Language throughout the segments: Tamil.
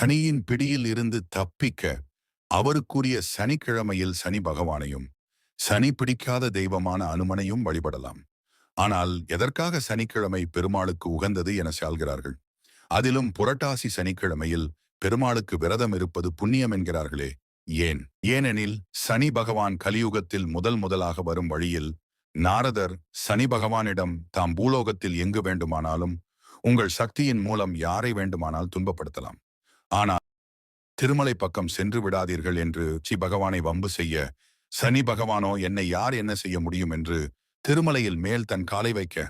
சனியின் பிடியில் இருந்து தப்பிக்க அவருக்குரிய சனிக்கிழமையில் சனி பகவானையும் சனி பிடிக்காத தெய்வமான அனுமனையும் வழிபடலாம். ஆனால் எதற்காக சனிக்கிழமை பெருமாளுக்கு உகந்தது என சொல்கிறார்கள்? அதிலும் புரட்டாசி சனிக்கிழமையில் பெருமாளுக்கு விரதம் இருப்பது புண்ணியம் என்கிறார்களே ஏன்? ஏனெனில் சனி பகவான் கலியுகத்தில் முதல் முதலாக வரும் வழியில் நாரதர் சனி பகவானிடம் தாம் பூலோகத்தில் எங்கு வேண்டுமானாலும் உங்கள் சக்தியின் மூலம் யாரை வேண்டுமானால் துன்பப்படுத்தலாம். ஆனால் திருமலை பக்கம் சென்று விடாதீர்கள் என்று சி பகவானை வம்பு செய்ய சனி பகவானோ என்னை யார் என்ன செய்ய முடியும் என்று திருமலையில் மேல் தன் காலை வைக்க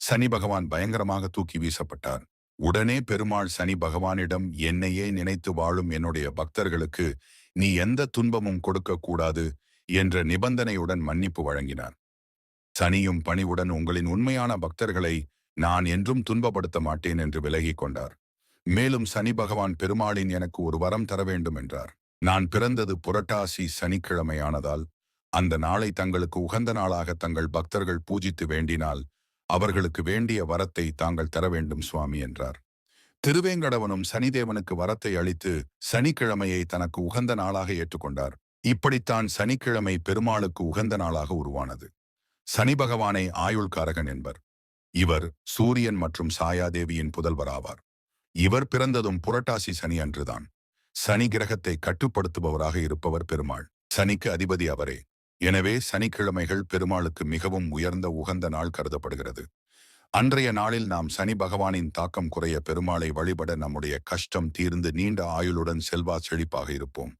சனி பகவான் பயங்கரமாக தூக்கி வீசப்பட்டார். உடனே பெருமாள் சனி பகவானிடம் என்னையே நினைத்து வாழும் என்னுடைய பக்தர்களுக்கு நீ எந்த துன்பமும் கொடுக்க கூடாது என்ற நிபந்தனையுடன் மன்னிப்பு வழங்கினார். சனியும் பணிவுடன் உங்களின் உண்மையான பக்தர்களை நான் என்றும் துன்பப்படுத்த மாட்டேன் என்று விலகிக் கொண்டார். மேலும் சனி பகவான் பெருமாளின் எனக்கு ஒரு வரம் தர வேண்டும் என்றார். நான் பிறந்தது புரட்டாசி சனிக்கிழமையானதால் அந்த நாளை தங்களுக்கு உகந்த நாளாக தங்கள் பக்தர்கள் பூஜித்து வேண்டினால் அவர்களுக்கு வேண்டிய வரத்தை தாங்கள் தர வேண்டும் சுவாமி என்றார். திருவேங்கடவனும் சனிதேவனுக்கு வரத்தை அளித்து சனிக்கிழமையை தனக்கு உகந்த நாளாக ஏற்றுக்கொண்டார். இப்படித்தான் சனிக்கிழமை பெருமாளுக்கு உகந்த நாளாக உருவானது. சனி பகவானை ஆயுள்காரகன் என்பர். இவர் சூரியன் மற்றும் சாயாதேவியின் புதல்வராவார். இவர் பிறந்ததும் புரட்டாசி சனி அன்றுதான். சனி கிரகத்தை கட்டுப்படுத்துபவராக இருப்பவர் பெருமாள். சனிக்கு அதிபதி அவரே. எனவே சனிக்கிழமைகள் பெருமாளுக்கு மிகவும் உயர்ந்த உகந்த நாள் கருதப்படுகிறது. அன்றைய நாளில் நாம் சனி பகவானின் தாக்கம் குறைய பெருமாளை வழிபட நம்முடைய கஷ்டம் தீர்ந்து நீண்ட ஆயுளுடன் செல்வா செழிப்பாக இருப்போம்.